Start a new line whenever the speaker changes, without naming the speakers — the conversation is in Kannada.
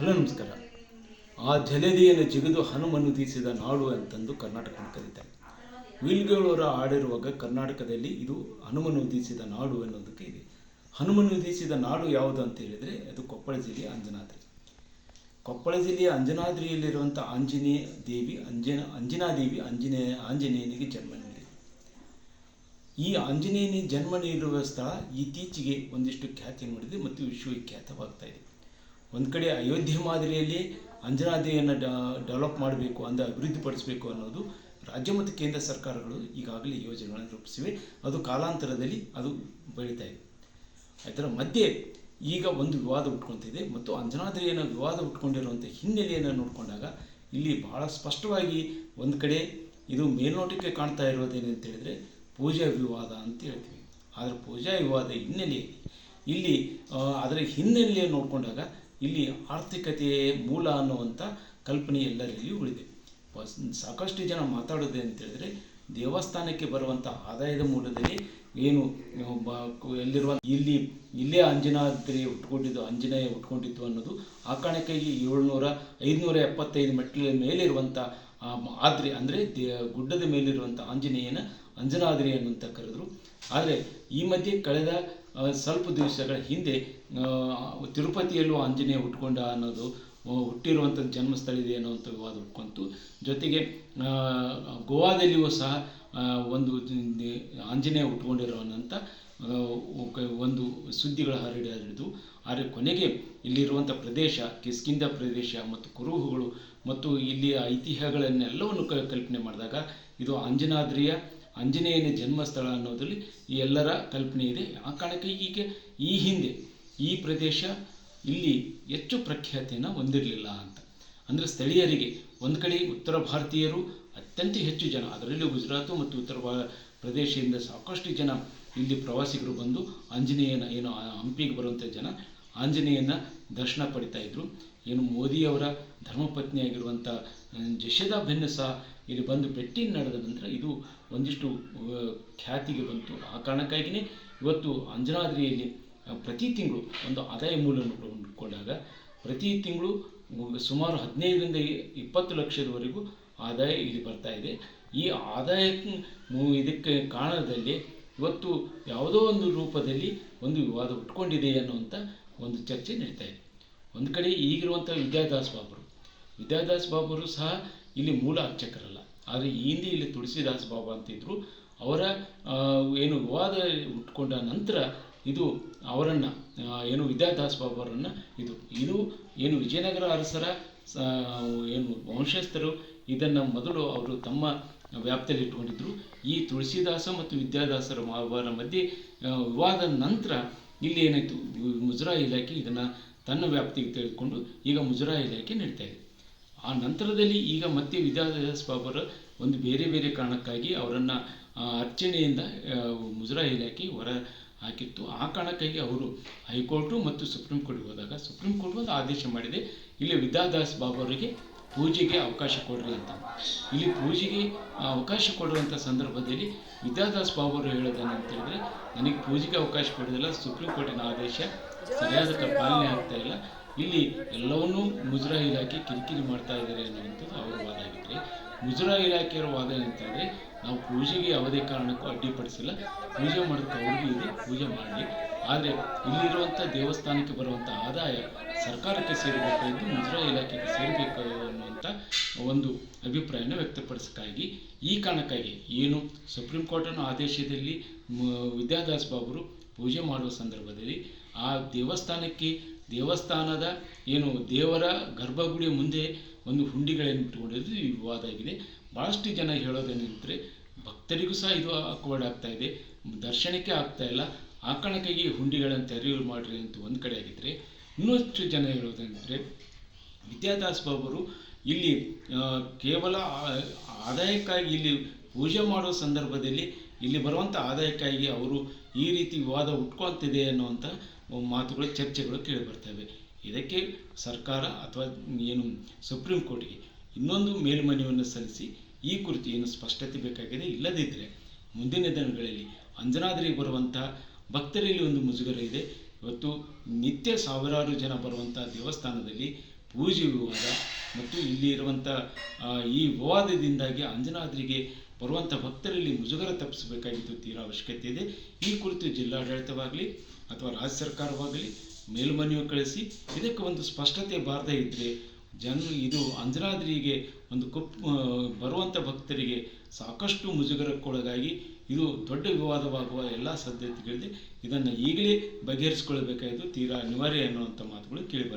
ಹಲೋ, ನಮಸ್ಕಾರ. ಆ ಜಲದಿಯನ್ನು ಜಿಗಿದು ಹನುಮನುದಿಸಿದ ನಾಡು ಅಂತಂದು ಕರ್ನಾಟಕವನ್ನು ಕರೀತಾರೆ. ವಿಲ್ಗಳವರ ಆಡಿರುವಾಗ ಕರ್ನಾಟಕದಲ್ಲಿ ಇದು ಹನುಮನುದಿಸಿದ ನಾಡು ಅನ್ನೋದಕ್ಕೆ ಇದೆ. ಹನುಮನುದಿಸಿದ ನಾಡು ಯಾವುದು ಅಂತ ಹೇಳಿದರೆ ಅದು ಕೊಪ್ಪಳ ಜಿಲ್ಲೆಯ ಅಂಜನಾದ್ರಿ. ಕೊಪ್ಪಳ ಜಿಲ್ಲೆಯ ಅಂಜನಾದ್ರಿಯಲ್ಲಿರುವಂಥ ಆಂಜನೇಯ ದೇವಿ, ಅಂಜನ, ಅಂಜನಾದೇವಿ ಆಂಜನೇಯ ಆಂಜನೇಯನಿಗೆ ಜನ್ಮ ನೀಡಿದೆ. ಈ ಆಂಜನೇಯನಿಗೆ ಜನ್ಮ ನೀಡಿರುವ ಸ್ಥಳ ಇತ್ತೀಚೆಗೆ ಒಂದಿಷ್ಟು ಖ್ಯಾತಿ ಮಾಡಿದೆ ಮತ್ತು ವಿಶ್ವವಿಖ್ಯಾತವಾಗ್ತಾ ಇದೆ. ಒಂದು ಕಡೆ ಅಯೋಧ್ಯೆ ಮಾದರಿಯಲ್ಲಿ ಅಂಜನಾದ್ರಿಯನ್ನು ಡೆವಲಪ್ ಮಾಡಬೇಕು ಅಂದರೆ ಅಭಿವೃದ್ಧಿಪಡಿಸಬೇಕು ಅನ್ನೋದು ರಾಜ್ಯ ಮತ್ತು ಕೇಂದ್ರ ಸರ್ಕಾರಗಳು ಈಗಾಗಲೇ ಯೋಜನೆಗಳನ್ನು ರೂಪಿಸಿವೆ. ಅದು ಕಾಲಾಂತರದಲ್ಲಿ ಅದು ಬೆಳೀತಾ ಇದೆ. ಅದರ ಮಧ್ಯೆ ಈಗ ಒಂದು ವಿವಾದ ಉಟ್ಕೊತಿದೆ ಮತ್ತು ಅಂಜನಾದ್ರಿಯನ್ನು ವಿವಾದ ಉಟ್ಕೊಂಡಿರುವಂಥ ಹಿನ್ನೆಲೆಯನ್ನು ನೋಡಿಕೊಂಡಾಗ ಇಲ್ಲಿ ಬಹಳ ಸ್ಪಷ್ಟವಾಗಿ ಒಂದು ಕಡೆ ಇದು ಮೇಲ್ನೋಟಕ್ಕೆ ಕಾಣ್ತಾ ಇರೋದೇನು ಅಂತ ಹೇಳಿದರೆ ಪೂಜಾ ವಿವಾದ ಅಂತ ಹೇಳ್ತೀವಿ. ಆದರೆ ಪೂಜಾ ವಿವಾದ ಹಿನ್ನೆಲೆಯಲ್ಲಿ, ಇಲ್ಲಿ ಅದರ ಹಿನ್ನೆಲೆಯನ್ನು ನೋಡಿಕೊಂಡಾಗ ಇಲ್ಲಿ ಆರ್ಥಿಕತೆಯೇ ಮೂಲ ಅನ್ನುವಂಥ ಕಲ್ಪನೆ ಎಲ್ಲರಲ್ಲಿಯೂ ಉಳಿದೆ. ಸಾಕಷ್ಟು ಜನ ಮಾತಾಡೋದು ಅಂತ ಹೇಳಿದ್ರೆ ದೇವಸ್ಥಾನಕ್ಕೆ ಬರುವಂಥ ಆದಾಯದ ಮೂಲದಲ್ಲಿ ಏನು ಎಲ್ಲಿರುವ, ಇಲ್ಲಿ, ಇಲ್ಲೇ ಅಂಜನಾದ್ರಿ ಉಟ್ಕೊಂಡಿದ್ದು, ಅಂಜನೇಯ ಉಟ್ಕೊಂಡಿದ್ದು ಅನ್ನೋದು ಆ ಕಾರಣಕ್ಕಾಗಿ ಏಳ್ನೂರ, ಐದುನೂರ ಎಪ್ಪತ್ತೈದು ಮೆಟ್ಟಿಲ ಮೇಲಿರುವಂಥ ಆದ್ರಿ, ಅಂದರೆ ದೇ, ಗುಡ್ಡದ ಮೇಲಿರುವಂಥ ಆಂಜನೇಯನ ಅಂಜನಾದ್ರಿ ಅನ್ನುವಂತ ಕರೆದ್ರು. ಆದರೆ ಈ ಮಧ್ಯೆ ಕಳೆದ ಸ್ವಲ್ಪ ದಿವಸಗಳ ಹಿಂದೆ ತಿರುಪತಿಯಲ್ಲೂ ಆಂಜನೇಯ ಹುಟ್ಕೊಂಡ ಅನ್ನೋದು ಹುಟ್ಟಿರುವಂಥ ಜನ್ಮಸ್ಥಳ ಇದೆ ಅನ್ನುವಂಥ ವಿವಾದ ಹುಟ್ಕೊಂತು ಜೊತೆಗೆ ಗೋವಾದಲ್ಲಿಯೂ ಸಹ ಒಂದು ಆಂಜನೇಯ ಹುಟ್ಕೊಂಡಿರೋನಂಥ ಒಂದು ಸುದ್ದಿಗಳು ಹರಡಿ ಹರಿದು, ಆದರೆ ಕೊನೆಗೆ ಇಲ್ಲಿರುವಂಥ ಪ್ರದೇಶ ಕಿಸ್ಕಿಂದ ಪ್ರದೇಶ ಮತ್ತು ಕುರುಹುಗಳು ಮತ್ತು ಇಲ್ಲಿಯ ಐತಿಹ್ಯಗಳನ್ನೆಲ್ಲವನ್ನು ಕಲ್ಪನೆ ಮಾಡಿದಾಗ, ಇದು ಅಂಜನಾದ್ರಿಯ ಆಂಜನೇಯನ ಜನ್ಮಸ್ಥಳ ಅನ್ನೋದರಲ್ಲಿ ಈ ಎಲ್ಲರ ಕಲ್ಪನೆ ಇದೆ. ಆ ಕಾರಣಕ್ಕೆ ಈಗ ಈ ಹಿಂದೆ ಈ ಪ್ರದೇಶ ಇಲ್ಲಿ ಹೆಚ್ಚು ಪ್ರಖ್ಯಾತಿಯನ್ನು ಹೊಂದಿರಲಿಲ್ಲ ಅಂತ. ಅಂದರೆ ಸ್ಥಳೀಯರಿಗೆ ಒಂದು ಕಡೆ ಉತ್ತರ ಭಾರತೀಯರು ಅತ್ಯಂತ ಹೆಚ್ಚು ಜನ, ಅದರಲ್ಲೂ ಗುಜರಾತು ಮತ್ತು ಉತ್ತರ ಭಾ ಪ್ರದೇಶದಿಂದ ಸಾಕಷ್ಟು ಜನ ಇಲ್ಲಿ ಪ್ರವಾಸಿಗರು ಬಂದು ಆಂಜನೇಯನ ಏನು ಹಂಪಿಗೆ ಬರುವಂಥ ಜನ ಆಂಜನೇಯನ ದರ್ಶನ ಪಡಿತಾ ಇದ್ದರು ಏನು ಮೋದಿಯವರ ಧರ್ಮಪತ್ನಿಯಾಗಿರುವಂಥ ಧರ್ಮಪತ್ನಿ ಜಶೋದಾ ಬೆನ್ನು ಸಹ ಇಲ್ಲಿ ಬಂದು ಭೇಟಿ ನಡೆದ ನಂತರ ಇದು ಒಂದಿಷ್ಟು ಖ್ಯಾತಿಗೆ ಬಂತು. ಆ ಕಾರಣಕ್ಕಾಗಿಯೇ ಇವತ್ತು ಅಂಜನಾದ್ರಿಯಲ್ಲಿ ಪ್ರತಿ ತಿಂಗಳು ಒಂದು ಆದಾಯ ಮೂಲವನ್ನು ಕಂಡುಕೊಂಡಾಗ ಪ್ರತಿ ತಿಂಗಳು ಸುಮಾರು ಹದಿನೈದರಿಂದ ಇಪ್ಪತ್ತು ಲಕ್ಷದವರೆಗೂ ಆದಾಯ ಇಲ್ಲಿ ಬರ್ತಾ ಇದೆ. ಈ ಆದಾಯಕ್ಕೆ ಇದಕ್ಕೆ ಕಾರಣದಲ್ಲಿ ಇವತ್ತು ಯಾವುದೋ ಒಂದು ರೂಪದಲ್ಲಿ ಒಂದು ವಿವಾದ ಉಟ್ಕೊಂಡಿದೆ ಅನ್ನುವಂಥ ಒಂದು ಚರ್ಚೆ ನಡೀತಾ ಇದೆ. ಒಂದು ಕಡೆ ಈಗಿರುವಂಥ ವಿದ್ಯಾದಾಸ್ ಬಾಬರು. ವಿದ್ಯಾದಾಸ್ ಬಾಬರು ಸಹ ಇಲ್ಲಿ ಮೂಲ ಅರ್ಚಕರಲ್ಲ ಆದರೆ ಈ ಹಿಂದೆ ಇಲ್ಲಿ ತುಳಸಿದಾಸ್ ಬಾಬಾ ಅಂತಿದ್ರು ಅವರ ಏನು ವಿವಾದ ಉಟ್ಕೊಂಡ ನಂತರ ಇದು ಅವರನ್ನು ಏನು ವಿದ್ಯಾದಾಸ್ ಅವರನ್ನು ಇದು ಇದು ಏನು ವಿಜಯನಗರ ಅರಸರ ಏನು ವಂಶಸ್ಥರು ಇದನ್ನು ಮೊದಲು ಅವರು ತಮ್ಮ ವ್ಯಾಪ್ತಿಯಲ್ಲಿ ಇಟ್ಕೊಂಡಿದ್ರು. ಈ ತುಳಸಿದಾಸ ಮತ್ತು ವಿದ್ಯಾದಾಸರ ಅವರ ಮಧ್ಯೆ ವಿವಾದ ನಂತರ ಇಲ್ಲಿ ಏನಾಯಿತು ಮುಜರಾ ಇಲಾಖೆ ಇದನ್ನು ತನ್ನ ವ್ಯಾಪ್ತಿಗೆ ತೆಗೆದುಕೊಂಡು ಈಗ ಮುಜರಾ ಇಲಾಖೆ ನಡೀತಾ ಇದೆ. ಆ ನಂತರದಲ್ಲಿ ಈಗ ಮತ್ತೆ ವಿದ್ಯಾದಾಸ್ ಬಾಬರ ಒಂದು ಬೇರೆ ಬೇರೆ ಕಾರಣಕ್ಕಾಗಿ ಅವರನ್ನು ಅರ್ಚನೆಯಿಂದ ಮುಜರಾ ಇಲಾಖೆ ಹೊರ ಹಾಕಿತ್ತು. ಆ ಕಾರಣಕ್ಕಾಗಿ ಅವರು ಹೈಕೋರ್ಟು ಮತ್ತು ಸುಪ್ರೀಂ ಕೋರ್ಟ್ಗೆ ಹೋದಾಗ ಸುಪ್ರೀಂ ಕೋರ್ಟ್ ಒಂದು ಆದೇಶ ಮಾಡಿದೆ, ಇಲ್ಲಿ ವಿದ್ಯಾದಾಸ್ ಬಾಬರಿಗೆ ಪೂಜೆಗೆ ಅವಕಾಶ ಕೊಡ್ರಿ ಅಂತ. ಇಲ್ಲಿ ಪೂಜೆಗೆ ಅವಕಾಶ ಕೊಡುವಂಥ ಸಂದರ್ಭದಲ್ಲಿ ವಿದ್ಯಾದಾಸ್ ಬಾಬರು ಹೇಳೋದೇನು ಅಂತ ಹೇಳಿದ್ರೆ, ನನಗೆ ಪೂಜೆಗೆ ಅವಕಾಶ ಕೊಡೋದಿಲ್ಲ, ಸುಪ್ರೀಂ ಕೋರ್ಟಿನ ಆದೇಶ ಸರಿಯಾದ ಪಾಲನೆ ಆಗ್ತಾ ಇಲ್ಲ. ಇಲ್ಲಿ ಎಲ್ಲವನ್ನೂ ಮುಜರಾ ಇಲಾಖೆ ಕಿರಿಕಿರಿ ಮಾಡ್ತಾ ಇದ್ದಾರೆ ಅನ್ನುವಂಥದ್ದು ಅವರ ವಾದ ಆಗಿದ್ರೆ ಮುಜರಾ ಇಲಾಖೆಯವರ ವಾದ ಏನಂತಂದರೆ, ನಾವು ಪೂಜೆಗೆ ಯಾವುದೇ ಕಾರಣಕ್ಕೂ ಅಡ್ಡಿಪಡಿಸಿಲ್ಲ. ಪೂಜೆ ಮಾಡೋಕ್ಕೆ ಅವ್ರಿಗೂ ಇದೆ, ಪೂಜೆ ಮಾಡಲಿ. ಆದರೆ ಇಲ್ಲಿರುವಂಥ ದೇವಸ್ಥಾನಕ್ಕೆ ಬರುವಂಥ ಆದಾಯ ಸರ್ಕಾರಕ್ಕೆ ಸೇರಬೇಕು ಎಂದು ಮುಜರಾ ಇಲಾಖೆಗೆ ಸೇರಬೇಕು ಅನ್ನುವಂಥ ಒಂದು ಅಭಿಪ್ರಾಯನ ವ್ಯಕ್ತಪಡಿಸಕ್ಕಾಗಿ, ಈ ಕಾರಣಕ್ಕಾಗಿ ಏನು ಸುಪ್ರೀಂ ಕೋರ್ಟನ್ನು ಆದೇಶದಲ್ಲಿ ವಿದ್ಯಾದಾಸ್ ಬಾಬರು ಪೂಜೆ ಮಾಡುವ ಸಂದರ್ಭದಲ್ಲಿ ಆ ದೇವಸ್ಥಾನಕ್ಕೆ ದೇವಸ್ಥಾನದ ಏನು ದೇವರ ಗರ್ಭಗುಡಿಯ ಮುಂದೆ ಒಂದು ಹುಂಡಿಗಳನ್ನು ಇಟ್ಟುಕೊಂಡಿದ್ದು ಈ ವಿವಾದ ಆಗಿದೆ. ಭಾಳಷ್ಟು ಜನ ಹೇಳೋದೇನೆಂದರೆ ಭಕ್ತರಿಗೂ ಸಹ ಇದು ಅಕ್ವರ್ಡ್ ಆಗ್ತಾ ಇದೆ. ದರ್ಶನಕ್ಕೆ ಆಗ್ತಾ ಇಲ್ಲ. ಆ ಕಾರಣಕ್ಕಾಗಿ ಹುಂಡಿಗಳನ್ನು ತೆರವು ಮಾಡಿರಿ ಅಂತ ಒಂದು ಕಡೆ ಆಗಿದ್ದರೆ ಇನ್ನಷ್ಟು ಜನ ಹೇಳೋದಂದರೆ ವಿದ್ಯಾದಾಸ್ ಬಾಬರು ಇಲ್ಲಿ ಕೇವಲ ಆದಾಯಕ್ಕಾಗಿ ಇಲ್ಲಿ ಪೂಜೆ ಮಾಡುವ ಸಂದರ್ಭದಲ್ಲಿ ಇಲ್ಲಿ ಬರುವಂಥ ಆದಾಯಕ್ಕಾಗಿ ಅವರು ಈ ರೀತಿ ವಿವಾದ ಉಟ್ಕೊಳ್ತಿದೆ ಅನ್ನುವಂಥ ಮಾತುಗಳು, ಚರ್ಚೆಗಳು ಕೇಳಿಬರ್ತವೆ ಇದಕ್ಕೆ ಸರ್ಕಾರ ಅಥವಾ ಏನು ಸುಪ್ರೀಂ ಕೋರ್ಟ್ಗೆ ಇನ್ನೊಂದು ಮೇಲ್ಮನವಿಯನ್ನು ಸಲ್ಲಿಸಿ ಈ ಕುರಿತು ಏನು ಸ್ಪಷ್ಟತೆ ಬೇಕಾಗಿದೆ ಇಲ್ಲದಿದ್ದರೆ ಮುಂದಿನ ದಿನಗಳಲ್ಲಿ ಅಂಜನಾದ್ರಿಗೆ ಬರುವಂಥ ಭಕ್ತರಲ್ಲಿ ಒಂದು ಮುಜುಗರ ಇದೆ. ಇವತ್ತು ನಿತ್ಯ ಸಾವಿರಾರು ಜನ ಬರುವಂಥ ದೇವಸ್ಥಾನದಲ್ಲಿ ಪೂಜೆ ವಿವಾದ ಮತ್ತು ಇಲ್ಲಿ ಇರುವಂಥ ಈ ವಿವಾದದಿಂದಾಗಿ ಅಂಜನಾದ್ರಿಗೆ ಬರುವಂಥ ಭಕ್ತರಲ್ಲಿ ಮುಜುಗರ ತಪ್ಪಿಸಬೇಕಾಗಿದ್ದು ತೀರಾ ಅವಶ್ಯಕತೆ ಇದೆ. ಈ ಕುರಿತು ಜಿಲ್ಲಾಡಳಿತವಾಗಲಿ ಅಥವಾ ರಾಜ್ಯ ಸರ್ಕಾರವಾಗಲಿ ಮೇಲ್ಮನವಿ ಕಳಿಸಿ, ಇದಕ್ಕೆ ಒಂದು ಸ್ಪಷ್ಟತೆ ಬಾರದೇ ಇದ್ದರೆ ಜನ ಇದು ಅಂಜನಾದ್ರಿಗೆ ಒಂದು ಕಪ್ ಬರುವಂಥ ಭಕ್ತರಿಗೆ ಸಾಕಷ್ಟು ಮುಜುಗರಕ್ಕೊಳಗಾಗಿ ಇದು ದೊಡ್ಡ ವಿವಾದವಾಗುವ ಎಲ್ಲ ಸಾಧ್ಯತೆಗಳಿದೆ. ಇದನ್ನು ಈಗಲೇ ಬಗೆಹರಿಸಿಕೊಳ್ಳಬೇಕಾಯಿತು. ತೀರಾ ಅನಿವಾರ್ಯ ಅನ್ನುವಂಥ ಮಾತುಗಳು ಕೇಳಿ